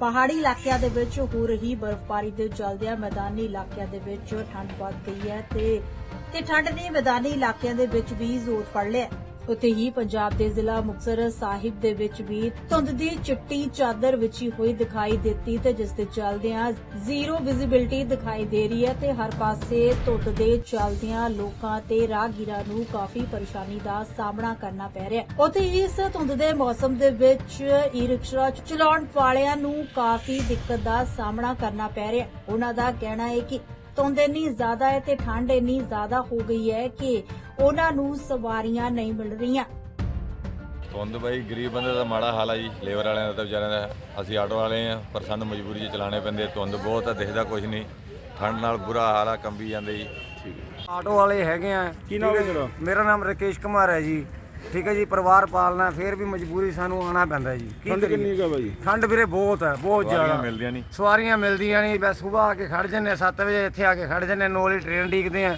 ਪਹਾੜੀ ਇਲਾਕਿਆਂ ਦੇ ਵਿੱਚ ਹੋ ਰਹੀ ਬਰਫ਼ਬਾਰੀ ਦੇ ਚੱਲਦਿਆਂ ਮੈਦਾਨੀ ਇਲਾਕਿਆਂ ਦੇ ਵਿੱਚ ਠੰਡ ਵੱਧ ਗਈ ਹੈ ਤੇ ਤੇ ਠੰਡ ਨੇ ਮੈਦਾਨੀ ਇਲਾਕਿਆਂ ਦੇ ਵਿੱਚ ਵੀ ਜ਼ੋਰ ਫੜ ਲਿਆ ਉੱਥੇ ਹੀ ਪੰਜਾਬ ਦੇ ਜ਼ਿਲ੍ਹਾ ਮੁਕਤਸਰ ਸਾਹਿਬ ਦੇ ਵਿੱਚ ਵੀ ਧੁੰਦ ਦੀ ਚਿੱਟੀ ਚਾਦਰ ਵਿਛੀ ਹੋਈ ਦਿਖਾਈ ਦਿੱਤੀ ਤੇ ਜਿਸ ਦੇ ਚੱਲਦਿਆਂ ਜ਼ੀਰੋ ਵਿਜ਼ਿਬਿਲਟੀ ਦਿਖਾਈ ਦੇ ਰਹੀ ਹੈ ਤੇ ਹਰ ਪਾਸੇ ਧੁੰਦ ਦੇ ਚੱਲਦਿਆਂ ਲੋਕਾਂ ਤੇ ਰਾਹਗੀਰਾਂ ਨੂੰ ਕਾਫੀ ਪਰੇਸ਼ਾਨੀ ਦਾ ਸਾਹਮਣਾ ਕਰਨਾ ਪੈ ਰਿਹਾ ਹੈ। ਉੱਥੇ ਹੀ ਇਸ ਧੁੰਦ ਦੇ ਮੌਸਮ ਦੇ ਵਿੱਚ ਈ ਰਿਕਸ਼ਾ ਚਲਾਉਣ ਵਾਲਿਆਂ ਨੂੰ ਕਾਫੀ ਦਿੱਕਤ ਦਾ ਸਾਹਮਣਾ ਕਰਨਾ ਪੈ ਰਿਹਾ ਹੈ। ਉਹਨਾਂ ਦਾ ਕਹਿਣਾ ਹੈ ਕਿ ਧੁੰਦ ਇੰਨੀ ਜ਼ਿਆਦਾ ਹੈ ਤੇ ਠੰਡ ਇੰਨੀ ਜ਼ਿਆਦਾ ਹੋ ਗਈ ਹੈ ਕਿ ਉਹਨਾਂ ਨੂੰ ਸਵਾਰੀਆਂ ਨਹੀਂ ਮਿਲ ਰਹੀਆਂ। ਧੁੰਦ ਬਾਈ ਗਰੀਬ ਬੰਦੇ ਦਾ ਮਾੜਾ ਹਾਲ ਆ ਜੀ। ਲੇਬਰ ਵਾਲਿਆਂ ਦਾ ਤਾਂ ਵਿਚਾਰਿਆਂ ਦਾ ਅਸੀਂ ਆਟੋ ਵਾਲੇ ਆ ਪਰ ਸਾਨੂੰ ਮਜਬੂਰੀ 'ਚ ਚਲਾਣੇ ਪੈਂਦੇ ਧੁੰਦ ਬਹੁਤ ਆ ਦਿਖਦਾ ਕੁਝ ਨਹੀਂ। ਠੰਡ ਨਾਲ ਬੁਰਾ ਹਾਲ ਆ ਕੰਬੀ ਜਾਂਦੇ ਜੀ। ਆਟੋ ਵਾਲੇ ਹੈਗੇ ਆ। ਕੀ ਨਾਮ ਹੈ? ਮੇਰਾ ਨਾਮ ਰਕੇਸ਼ ਕੁਮਾਰ ਹੈ ਜੀ। ਠੀਕ ਹੈ ਜੀ ਪਰਿਵਾਰ ਪਾਲਣਾ ਫੇਰ ਵੀ ਮਜਬੂਰੀ ਸਾਨੂੰ ਆਉਣਾ ਪੈਂਦਾ ਜੀ। ਕੀ ਠੰਡ ਕਰੀਏ? ਕਿੰਨੀ ਕਾ ਬਾਈ? ਠੰਡ ਵੀਰੇ ਬਹੁਤ ਹੈ ਬਹੁਤ ਜ਼ਿਆਦਾ। ਮਿਲਦੀਆਂ ਨਹੀਂ। ਸਵਾਰੀਆਂ ਮਿਲਦੀਆਂ ਨਹੀਂ ਬਸ ਸਵੇਰ ਆ ਕੇ ਖੜ ਜੰਨੇ 7 ਵਜੇ ਇੱਥੇ ਆ ਕੇ ਖੜ ਜੰਨੇ ਨੌ ਵਾਲੀ ਟ੍ਰੇਨ ਡੀਕਦੇ ਆ।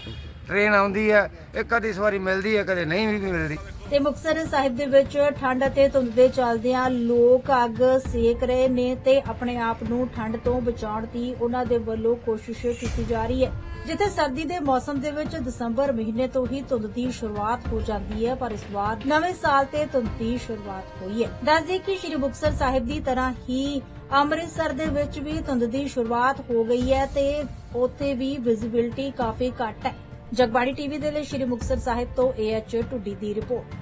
ਟ੍ਰੇਨ ਆਉਂਦੀ ਹੈ ਇੱਕ ਕਦੀ ਸਵਾਰੀ ਮਿਲਦੀ ਹੈ ਕਦੇ ਨਹੀਂ ਵੀ ਮਿਲਦੀ। ਤੇ ਮੁਕਤਸਰ ਸਾਹਿਬ ਦੇ ਵਿੱਚ ਠੰਡ ਅਤੇ ਧੁੰਦ ਦੇ ਚੱਲਦਿਆਂ ਲੋਕ ਅੱਗ ਸੇਕ ਰਹੇ ਨੇ ਤੇ ਆਪਣੇ ਆਪ ਨੂੰ ਠੰਡ ਤੋਂ ਬਚਾਉਣ ਦੀ ਉਹਨਾਂ ਦੇ ਵੱਲੋਂ ਕੋਸ਼ਿਸ਼ ਕੀਤੀ ਜਾ ਰਹੀ ਹੈ। ਜਿੱਥੇ ਸਰਦੀ ਦੇ ਮੌਸਮ ਦੇ ਵਿੱਚ ਦਸੰਬਰ ਮਹੀਨੇ ਤੋਂ ਹੀ ਧੁੰਦ ਦੀ ਸ਼ੁਰੂਆਤ ਹੋ ਜਾਂਦੀ ਹੈ, ਪਰ ਇਸ ਵਾਰ ਨਵੇਂ ਸਾਲ ਤੇ ਧੁੰਦ ਦੀ ਸ਼ੁਰੂਆਤ ਹੋਈ ਹੈ। ਦੱਸਦੇ ਕਿ ਸ਼੍ਰੀ ਮੁਕਤਸਰ ਸਾਹਿਬ ਦੀ ਤਰ੍ਹਾਂ ਹੀ ਅੰਮ੍ਰਿਤਸਰ ਦੇ ਵਿੱਚ ਵੀ ਧੁੰਦ ਦੀ ਸ਼ੁਰੂਆਤ ਹੋ ਗਈ ਹੈ ਤੇ ਉੱਥੇ ਵੀ ਵਿਜ਼ਿਬਿਲਟੀ ਕਾਫੀ ਘੱਟ ਹੈ। ਜਗਬਾਣੀ ਟੀਵੀ ਦੇ ਲਈ ਸ਼੍ਰੀ ਮੁਕਤਸਰ ਸਾਹਿਬ ਤੋਂ ਏਐਚ ਟੁੱਡੀ ਦੀ ਰਿਪੋਰਟ।